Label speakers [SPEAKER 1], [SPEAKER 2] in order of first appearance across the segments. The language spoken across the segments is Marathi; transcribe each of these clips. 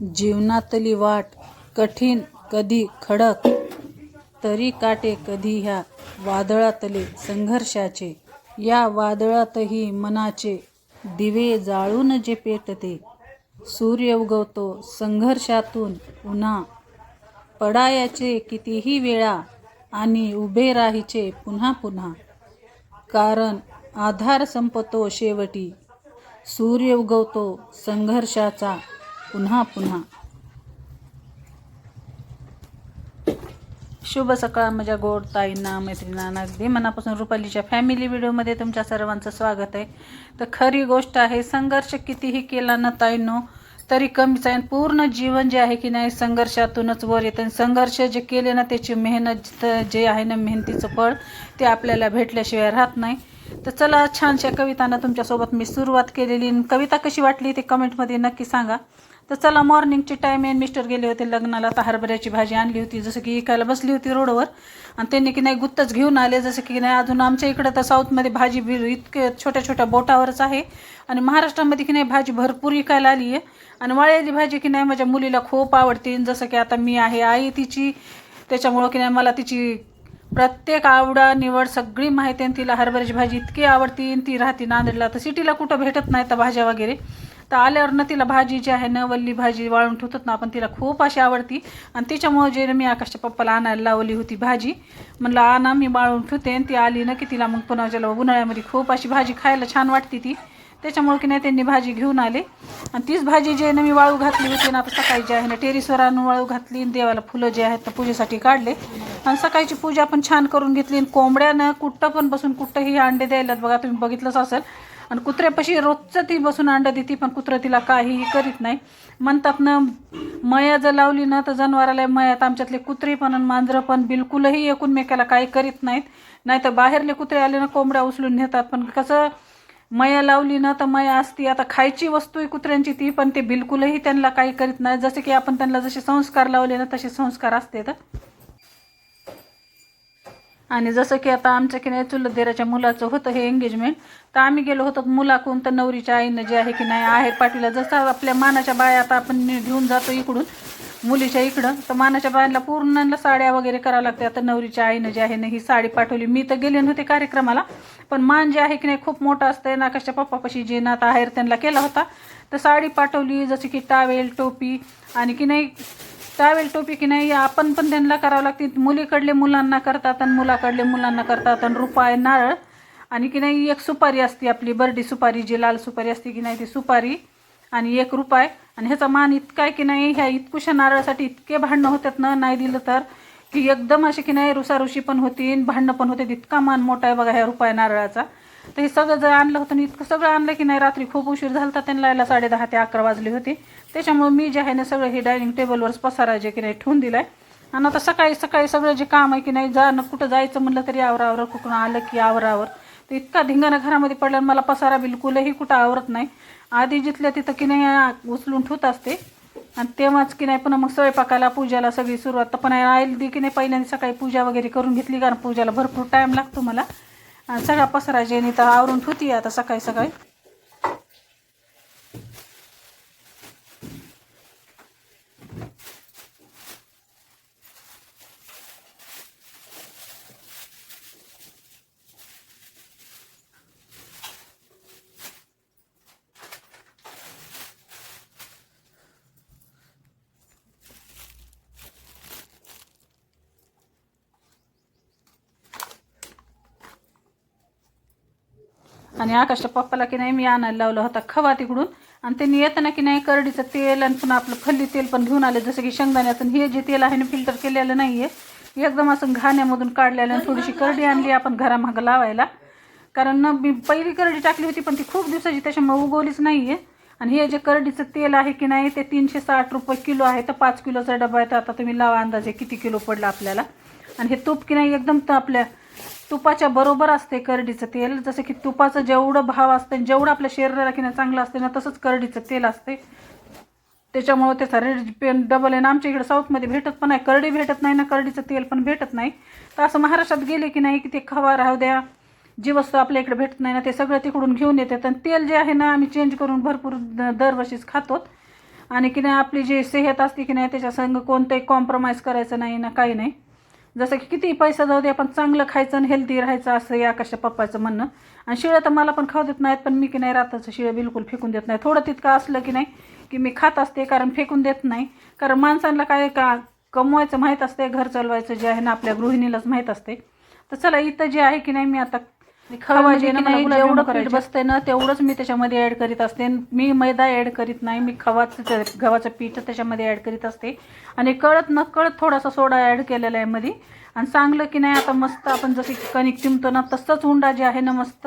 [SPEAKER 1] जीवनातली वाट कठीण कधी खडक तरी काटे कधी ह्या वादळातले संघर्षाचे. या वादळातही मनाचे दिवे जाळून जे पेटते सूर्य उगवतो संघर्षातून पुन्हा. पडायाचे कितीही वेळा आणि उभे राहायचे पुन्हा पुन्हा. कारण आधार संपतो शेवटी. सूर्य उगवतो संघर्षाचा. पुन्हा पुन्हा. शुभ सकाळ माझ्या गोड ताईंना मैत्रिणींना अगदी मनापासून रुपालीच्या फॅमिली व्हिडिओमध्ये तुमच्या सर्वांचं स्वागत आहे. तर खरी गोष्ट आहे संघर्ष कितीही केला ना ताईंनो तरी कमीच आहे. पूर्ण जीवन जे आहे की नाही संघर्षातूनच वर येतं. आणि संघर्ष जे केले ना त्याची मेहनत जे आहे ना मेहनतीचं फळ ते आपल्याला भेटल्याशिवाय राहत नाही. तर चला छानशा कवितांना तुमच्यासोबत मी सुरुवात केलेली. आणि कविता कशी वाटली ते कमेंटमध्ये नक्की सांगा. तर चला मॉर्निंगची टाईम आहे मिस्टर गेले होते लग्नाला. तर हरभऱ्याची भाजी आणली होती. जसं की इकायला बसली होती रोडवर. आणि त्यांनी की नाही गुत्तच घेऊन आले. जसं की नाही अजून आमच्या इकडं तर साऊथमध्ये भाजी बी इतके छोट्या छोट्या बोटावरच आहे. आणि महाराष्ट्रामध्ये की नाही भाजी भरपूर इकायला आली आहे. आणि वाळलेली भाजी की नाही माझ्या मुलीला खूप आवडते. जसं की आता मी आहे आई तिची. त्याच्यामुळं की नाही मला तिची प्रत्येक आवडा निवड सगळी माहिती आहे आणि तिला हरभऱ्याची भाजी इतकी आवडती. ती राहते नांदेडला. तर सिटीला कुठं भेटत नाही तर भाज्या वगैरे. तर आल्यावर ना तिला भाजी जी आहे ना वल्ली भाजी वाळून ठेवतात ना आपण तिला खूप अशी आवडती. आणि त्याच्यामुळे जे मी आकाशच्या पप्पाला आणायला लावली होती भाजी म्हणलं आणा मी वाळून ठेवते. आणि ती आली ना की तिला मग पुन्हा ज्याला उन्हाळ्यामध्ये खूप अशी भाजी खायला छान वाटते ती. त्याच्यामुळे की नाही त्यांनी भाजी घेऊन आले. आणि तीच भाजी जी आहे ना मी वाळू घातली होती ना आता सकाळी जी आहे ना टेरिसवर आणून वाळू घातली आणि देवाला फुलं जे आहेत तर पूजेसाठी काढले. आणि सकाळची पूजा पण छान करून घेतली. आणि कोंबड्यानं कुठं पण बसून कुठंही अंडे द्यायला बघा तुम्ही बघितलंच असेल आणि कुत्र्यापाशी रोजचं ती बसून अंडं देते पण कुत्रं तिला काहीही करीत नाही. म्हणतात ना मया जर लावली ना तर जनावराला मयात आमच्यातले कुत्रे पण आणि मांजरं पण बिलकुलही एकूणमेकाला काही करीत नाहीत. नाही तर बाहेरले कुत्रे आले ना कोंबड्या उचलून नेतात. पण कसं मया लावली ना तर मया असती. आता खायची वस्तू आहे कुत्र्यांची ती पण ते बिलकुलही त्यांना काही करीत नाही. जसे की आपण त्यांना जसे संस्कार लावले ना तसे संस्कार असते तर. आणि जसं की आता आमच्या की नाही चुलत देराच्या मुलाचं होतं हे एंगेजमेंट तर आम्ही गेलो होतो मुलाकून तर नवरीच्या आईनं जे आहे की नाही आहेर पाटीला जसं आपल्या मानाच्या बाया आता आपण घेऊन जातो इकडून मुलीच्या इकडं तर मानाच्या बायांना पूर्ण साड्या वगैरे करावं लागते. आता नवरीच्या आईनं जे आहे ना ही साडी पाठवली. मी तर गेले नव्हते कार्यक्रमाला पण मान जे आहे की नाही खूप मोठं असतं नाकाशच्या पप्पापाशी जे नाता आहेर त्यांना केला होता. तर साडी पाठवली जसं की टावेल टोपी आणि की नाही टावेल टोपी की नाही आपण पण त्यांना करावं लागते. मुलीकडले मुलांना करतात आणि मुलाकडले मुलांना करतात आणि रुपाय नारळ. आणि की नाही एक सुपारी असते आपली बर्डी सुपारी जी लाल सुपारी असते की नाही ती सुपारी आणि एक रुपाय. आणि ह्याचा मान इतका आहे की नाही ह्या इतकुशा नारळासाठी इतके भांडणं होतात ना नाही दिलं तर की एकदम असे की नाही रुसारुशी पण होती आणि भांडणं पण होते इतका मान मोठा आहे बघा ह्या रुपाय नारळाचा. तर हे सगळं जर आणलं होतं आणि इतकं सगळं आणलं की नाही रात्री खूप उशीर झाला तर त्यांना यायला साडे दहा ते अकरा वाजले होते. त्याच्यामुळे मी जे आहे ना सगळं हे डायनिंग टेबलवरच पसारा जे की नाही ठेवून दिलं आहे आणि आता सकाळी सकाळी सगळं जे काम आहे की नाही जाणं कुठं जायचं म्हणलं तरी आवरावर कुठून आलं की आवरावर. तर इतका धिंगाणा घरामध्ये पडल्यानं मला पसारा बिलकुलही कुठं आवरत नाही. आधी जिथल्या तिथं की नाही उचलून ठेवत असते. आणि तेव्हाच की नाही पुन्हा मग स्वयंपाकाला पूजाला सगळी सुरुवात. तर पण आईल दी की नाही पहिल्यांदा सकाळी पूजा वगैरे करून घेतली कारण पूजाला भरपूर टाईम लागतो मला. आणि सगळा पसरायचे आणि तर आवरून ठेवती आता सकाळी सकाळी. आणि आकाशच्या पप्पाला की नाही मी आणायला लावला होता खवा तिकडून. आणि त्यांनी येताना की नाही करडीचं तेल आणि पुन्हा आपलं खल्ली तेल पण घेऊन आले. जसं की शेंगदाण्याचं हे जे तेल आहे ना फिल्टर केलेलं नाही आहे एकदम असं घाण्यामधून काढलेलं आणि थोडीशी करडी आणली आपण घरामागं लावायला. कारण ना मी पहिली करडी टाकली होती पण ती खूप दिवसाची त्याच्यामुळे उगवलीच नाही आहे आणि हे जे करडीचं तेल आहे की नाही ते तीनशे साठ रुपये किलो आहे. तर पाच किलोचा डबा आहे. तर आता तुम्ही लावा अंदाजे किती किलो पडला आपल्याला. आणि हे तूप की नाही एकदम तर आपल्या तुपाच्या बरोबर असते करडीचं तेल. जसं की तुपाचं जेवढं भाव असतं जेवढं आपल्या शरीराला की नाही चांगलं असते ना तसंच करडीचं तेल असते. त्याच्यामुळं त्याचा रेट पेन डबल आहे. ना आमच्या इकडे साऊथमध्ये भेटत पण नाही. करडी भेटत नाही ना करडीचं तेल पण भेटत नाही. तर असं महाराष्ट्रात गेले की नाही की ते खवा राहू द्या. जी वस्तू आपल्या इकडे भेटत नाही ना ते सगळं तिकडून घेऊन येतात. आणि तेल जे आहे ना आम्ही चेंज करून भरपूर द- दरवर्षीच खातो. आणि की नाही आपली जी सेहत असते की नाही त्याच्या संग कोणतंही कॉम्प्रोमाइज करायचं नाही ना काही नाही. जसं की किती पैसा जाऊ दे आपण चांगलं खायचं आणि हेल्दी राहायचं असं या कशा पप्पाचं म्हणणं. आणि शिळं तर मला पण खाऊ देत नाहीत पण मी की नाही राताचं शिळं बिलकुल फेकून देत नाही. थोडं तितकं असलं की नाही की मी खात असते कारण फेकून देत नाही. कारण माणसांना काय का कमवायचं माहीत असते घर चालवायचं जे आहे ना आपल्या गृहिणीलाच माहीत असते तर चला इथं जे आहे की नाही मी आता खवा जे ना मला जेवढं पीठ बसते ना तेवढंच मी त्याच्यामध्ये ॲड करीत असते. मी मैदा ॲड करीत नाही मी खवाचं गव्हाचं पीठ त्याच्यामध्ये ॲड करीत असते. आणि कळत न कळत थोडासा सोडा ॲड केलेला आहे मध्ये आणि चांगलं की नाही आता मस्त आपण जसे कणिक चिमतो ना तसंच उंडा जे आहे ना मस्त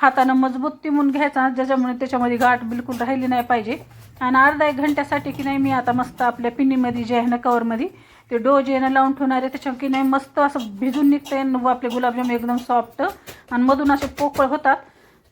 [SPEAKER 1] हातानं मजबूत तिमून घ्यायचा ज्याच्यामुळे त्याच्यामध्ये गाठ बिलकुल राहिली नाही पाहिजे. आणि अर्धा एक घंट्यासाठी की नाही मी आता मस्त आपल्या पिनीमध्ये जे आहे ना कवरमध्ये ते डो जे आहे ना लावून ठेवणार आहे त्याच्यावर की नाही मस्त असं भिजून निघते आपले गुलाबजाम एकदम सॉफ्ट आणि मधून असे पोकळ होतात.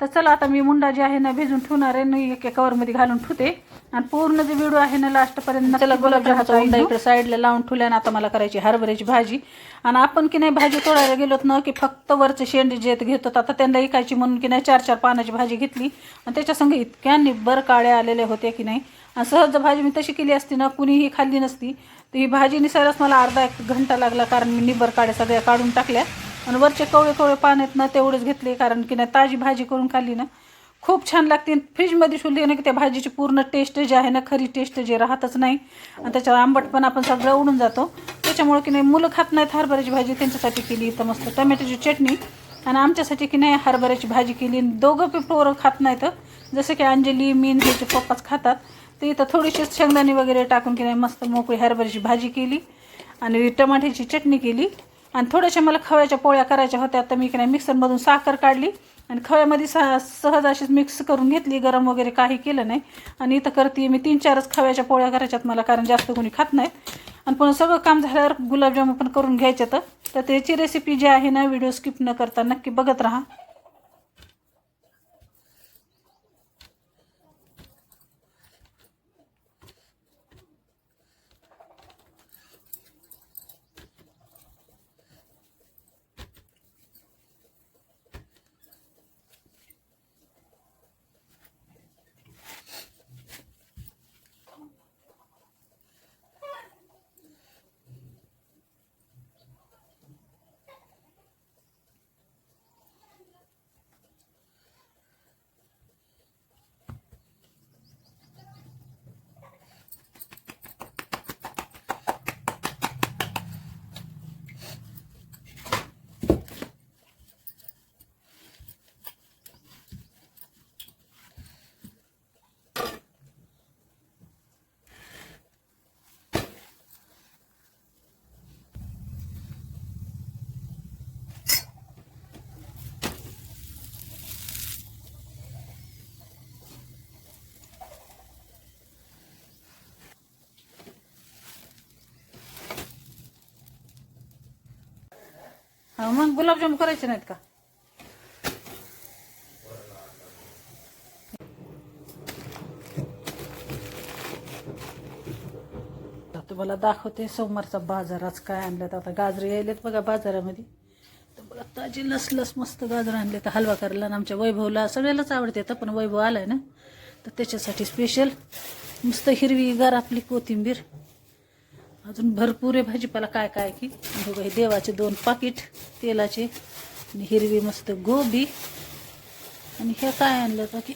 [SPEAKER 1] तर चला आता मी मुंडा जे आहे ना भिजून ठेवणार आहे एका कवरमध्ये घालून ठेवते. आणि पूर्ण जे व्हिडिओ आहे ना लास्टपर्यंत चला गुलाबजामचा इकडे साईडला लावून ठेवल्या आणि आता मला करायची हरभऱ्याची भाजी. आणि आपण की नाही भाजी तोडायला गेलोत ना की फक्त वरचे शेंडे जे घेतात. आता त्यांना इकायची म्हणून की नाही चार चार पानाची भाजी घेतली. आणि त्याच्यासंग इतक्या निब्बर काळ्या आलेल्या होत्या की नाही. आणि सहज भाजी मी तशी केली असती ना कुणीही खाल्ली नसती. तर ही भाजी निसायलाच मला अर्धा एक घंटा लागला कारण मी निब्बर काड्या सगळ्या काढून टाकल्या. आणि वरचे कवळे कवळे पाण्यात ना तेवढेच घेतले कारण की नाही ताजी भाजी करून खाल्ली ना. खूप छान लागते. फ्रीजमध्ये ठेवली ना की त्या भाजीची पूर्ण टेस्ट जी आहे ना खरी टेस्ट जे राहतच नाही. आणि त्याच्यावर आंबट पण आपण सगळं उडून जातो. त्याच्यामुळे की नाही मुलं खात नाहीत हरभऱ्याची भाजी त्यांच्यासाठी केली इथं मस्त टमॅटोची चटणी. आणि आमच्यासाठी की नाही हरभऱ्याची भाजी केली. दोघं पी पोरं खात नाहीत. जसं की अंजली मीन ह्याचे पप्पाच खातात. तर इथं थोडीशी शेंगदाणे वगैरे टाकून की नाही मस्त मोकळी हरभऱ्याची भाजी केली आणि टमाट्याची चटणी केली. आणि थोड्याशा मला खव्याच्या पोळ्या करायच्या होत्या तर मी की नाही मिक्सरमधून साखर काढली आणि खव्यामध्ये सह सहज अशीच मिक्स करून घेतली गरम वगैरे काही केलं नाही. आणि इथं करते मी तीन चारच खव्याच्या पोळ्या करायच्यात मला कारण जास्त कोणी खात नाहीत. आणि पुन्हा सगळं काम झाल्यावर गुलाबजामुन पण करून घ्यायचे तर. त्याची रेसिपी जी आहे ना व्हिडिओ स्किप न करता नक्की बघत राहा. हा मग गुलाबजाम करायचे नाहीत का? तुम्हाला दाखवते सोमवारचा बाजार आज काय आणल्यात. आता गाजर यायलेत बघा बाजारामध्ये. तर बघा ताजी लसलस मस्त गाजर आणले तर हलवा करायला आणि आमच्या वैभवला सगळ्यालाच आवडते तर पण वैभव आलाय ना. तर त्याच्यासाठी स्पेशल मस्त हिरवी गार आपली कोथिंबीर. अजून भरपूर आहे भाजीपाला. काय काय की? बघा हे देवाचे दोन पाकिट तेलाचे आणि हिरवी मस्त गोबी. आणि हे काय आणलं होतं की?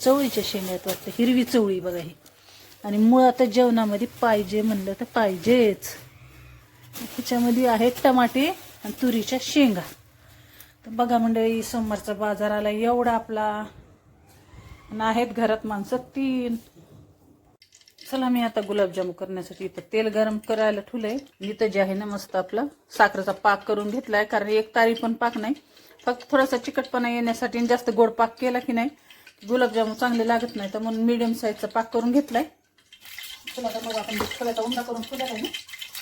[SPEAKER 1] चवळीच्या शेंगात वाटतं. हिरवी चवळी बघा ही. आणि मुळात जेवणामध्ये पाहिजे म्हणलं तर पाहिजेच. ह्याच्यामध्ये आहेत टमाटे आणि तुरीच्या शेंगा. तर बघा मंडळी सोमवारचा बाजार आला एवढा आपला. आणि आहेत घरात माणसं तीन. चला मी आता गुलाबजाम करण्यासाठी इथं तेल गरम करायला ठुलंय इथं जे आहे ना मस्त आपला साखरेचा पाक करून घेतलाय कारण एक तारी पण पाक नाही. फक्त थोडासा चिकटपणा येण्यासाठी आणि जास्त गोड पाक केला की नाही गुलाबजाम चांगले लागत नाही. तर म्हणून मिडियम साईजचा पाक करून घेतलाय. चला तर मग आपण थोड्याचा उंडा करून ठेवला आहे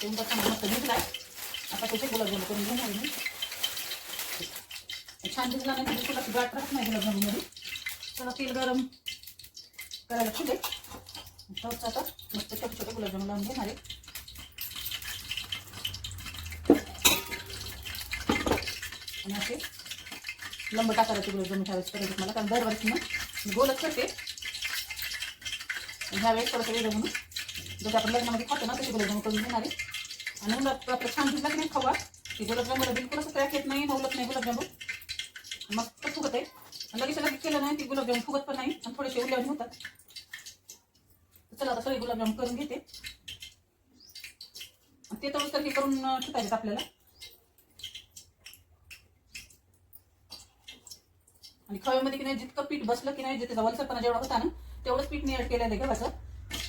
[SPEAKER 1] उंडा चांगला मस्त घेतलाय आता त्याचे गुलाबजाम करून घेणार मी? छान दिसला नाही थोडासा गाठ राहत नाही चला तेल गरम करायला ठेवले आता मस्त छोटे छोटे गुलाबजामुन लावून घेणार आहे आणि असे लंब टाकायचे गुलाबजामुन ठेवायचे करायचे मला कारण दरवर्षी ना गोलच करते
[SPEAKER 2] ह्यावेळेस थोडंसं वेगळं म्हणून जसं आपण लग्नामध्ये ना तसे गुलाबजामुन करून घेणार आणि उन्हात आपलं छान भिजला की नाही खावा की गुलाबजामुनला बिलकुल असं क्रॅक येत नाही नवलत नाही गुलाबजामुन मस्त फुगत आहे आणि लगेच लगेच केलं नाही की गुलाबजामुन फुगत पण नाही आणि थोडेसे उरल्यावर होतात चला आता सगळे गुलाबजाम करून घेते. ते तर हे करून ठेवायचे आपल्याला. आणि खव्यामध्ये की नाही जितकं पीठ बसलं की नाही जे त्याचा वलसरपणा जेवढा होता ना तेवढंच पीठ मी ॲड केलेलं आहे गव्हाचं.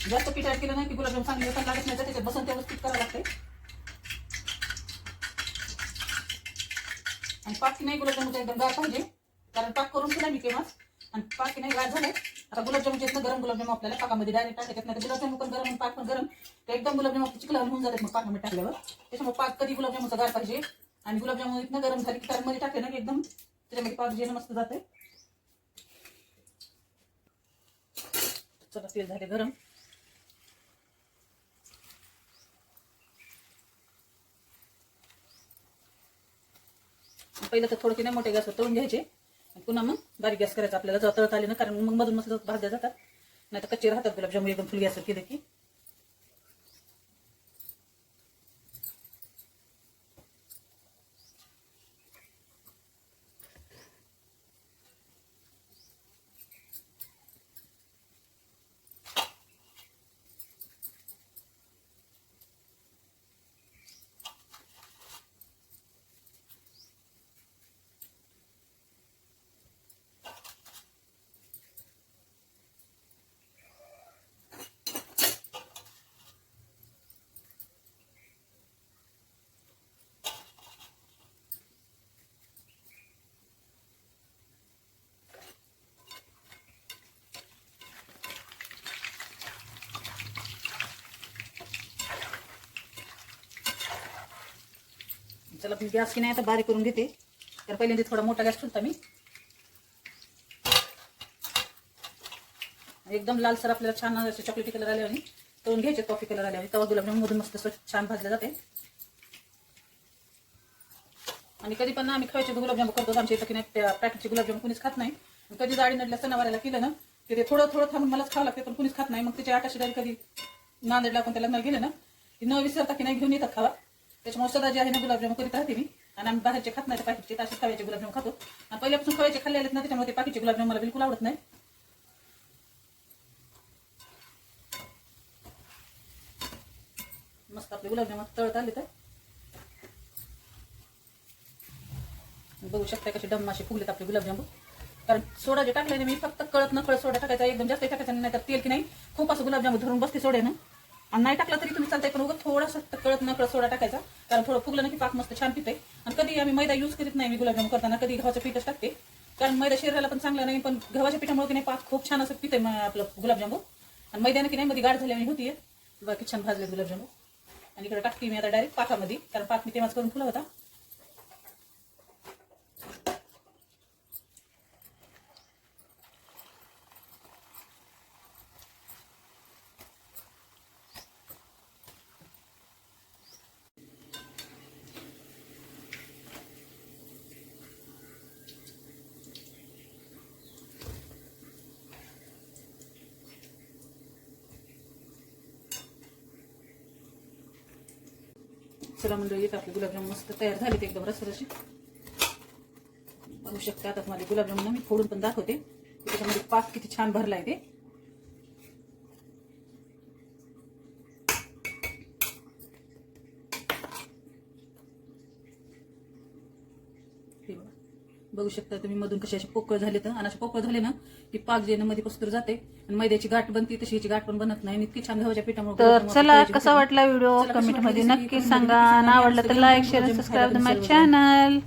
[SPEAKER 2] जास्त पीठ ॲड केलं नाही की गुलाबजाम सांगितलं पण लागत नाही तर त्याच्यात बसून तेवढंच पीठ करावं लागते आणि पाक की नाही गुलाबजामुनचा एकदम गार पाहिजे. कारण पाक करून केला मी केव्हाच. आणि पाक की नाही गार झालं आता गुलाबजामुनचे आहेत ना गरम गुलाबजाम आपल्याला पाकामध्ये डायरेक्ट टाकायचं नाही गुलाबजाम गुलाबजामुन पण गरम पाक पण गरम. ते एकदम गुलाबजाम आपले चिकला होऊन जातात मग पाकामध्ये टाकल्यावर. त्याच्यामुळे पाक कधी गुलाबजामुनचा गार पाहिजे. आणि गुलाबजामुन इथनं गरम झाली की मध्ये टाकले ना की एकदम त्याच्यामध्ये पाक जे मस्त जाते चला तेल झाले गरम. पहिलं तर थोडं की नाही मोठ्या गॅसवर तळून घ्यायचे. पुन्हा मग बारीक गॅस करायचा आपल्याला जेव्हा तळत आले ना कारण मग मधून मस्त भाजल्या जातात. नाही तर कच्चे राहतात गुलाबजामुन एकदम फुल गॅसवर केलं की. चला गॅस की नाही आता बारीक करून घेते. तर पहिल्यांदा थोडा मोठा गॅस ठेवता मी. एकदम लालसर आपल्याला छान असे चॉकलेटी कलर आले आणि तळून घ्यायचे कॉफी कलर आले आणि तवा गुलाबजाम मधून मस्त छान भाजले जाते. आणि कधी पण आम्ही खायचे गुलाबजाम करतो आमच्या इथं की नाही त्या पॅकेटचे गुलाबजाम कुणीच खात नाही. कधी जाडी नडल्या सणावाराला केलं ना की ते थोडं थोडं थांबून मलाच खावं लागते पण कुणीच खात नाही. मग त्याची आटाशी डाळी कधी नांदेडला आपण त्याला गेलं ना की न विसरता की नाही घेऊन येतात खावा. त्याच्यामुळे सदा जे आहे ना गुलाबजाम करीत राहते मी. आणि आम्ही बाहेरचे खात नाही त्या पॅकेटचे खव्याचे गुलाबजाम खातो. आणि पहिल्यापासून खव्याचे खाल्ले आहेत ना त्याच्यामुळे ते पाकिटचे गुलाबजाम मला बिलकुल आवडत नाही. मस्त आपले गुलाबजाम तळत आले तर. बघू शकता कसे डम फुगलेत आपले गुलाबजामुन. कारण सोडा जे टाकले मी फक्त कळत न कळत सोडा टाकायचा एकदम जास्त टाकायचा नाही तर तेल की नाही खूप असं गुलाबजामुन धरून बसते सोड्यानं. आणि नाही टाकलं तरी तुम्ही चालतंय पण उगं थोडासा कळत नकळत सोडा टाकायचा. कारण थोडं फुगलं ना की पाक मस्त छान पिते आणि कधी आम्ही मैदा यूज करीत नाही मी गुलाबजाम करताना. कधी गव्हाचं पीठच टाकते कारण मैदा शरीराला पण चांगलं नाही पण गव्हाच्या पिठामुळे की नाही पाक खूप छान असं पिते आपलं गुलाबजामुन. आणि मैद्यानं की नाही मध्ये गाठ झाल्याने होतीये. बाकी छान भाजले गुलाबजामुन. आणि इकडे टाकते मी आता डायरेक्ट पाकामध्ये कारण पाक मी तेव्हाच करून फुला होता. चला म्हणजे येत आपले गुलाबजाम मस्त तयार झालेत एकदम रसरशी बघू शकता आता तुम्हाला गुलाबजामुन मी फोडून पण दाखवते. त्याच्यामध्ये पाक किती छान भरलाय ते हे बघा. बघू शकता तुम्ही मधून कसे असे पोकळ झाले तर. आणि असे पोकळ झाले ना की पाक जे मध्ये पसतर जाते. आणि मैद्याची गाठ बनते तशी याची गाठ पण बनत नाही. इतकी छान गव्हाच्या पिठामुळे
[SPEAKER 1] तर चला कसा वाटला व्हिडिओ?
[SPEAKER 2] कशी कमेंटमध्ये
[SPEAKER 1] नक्की? सांगा. आवडलं तर like. Share subscribe my channel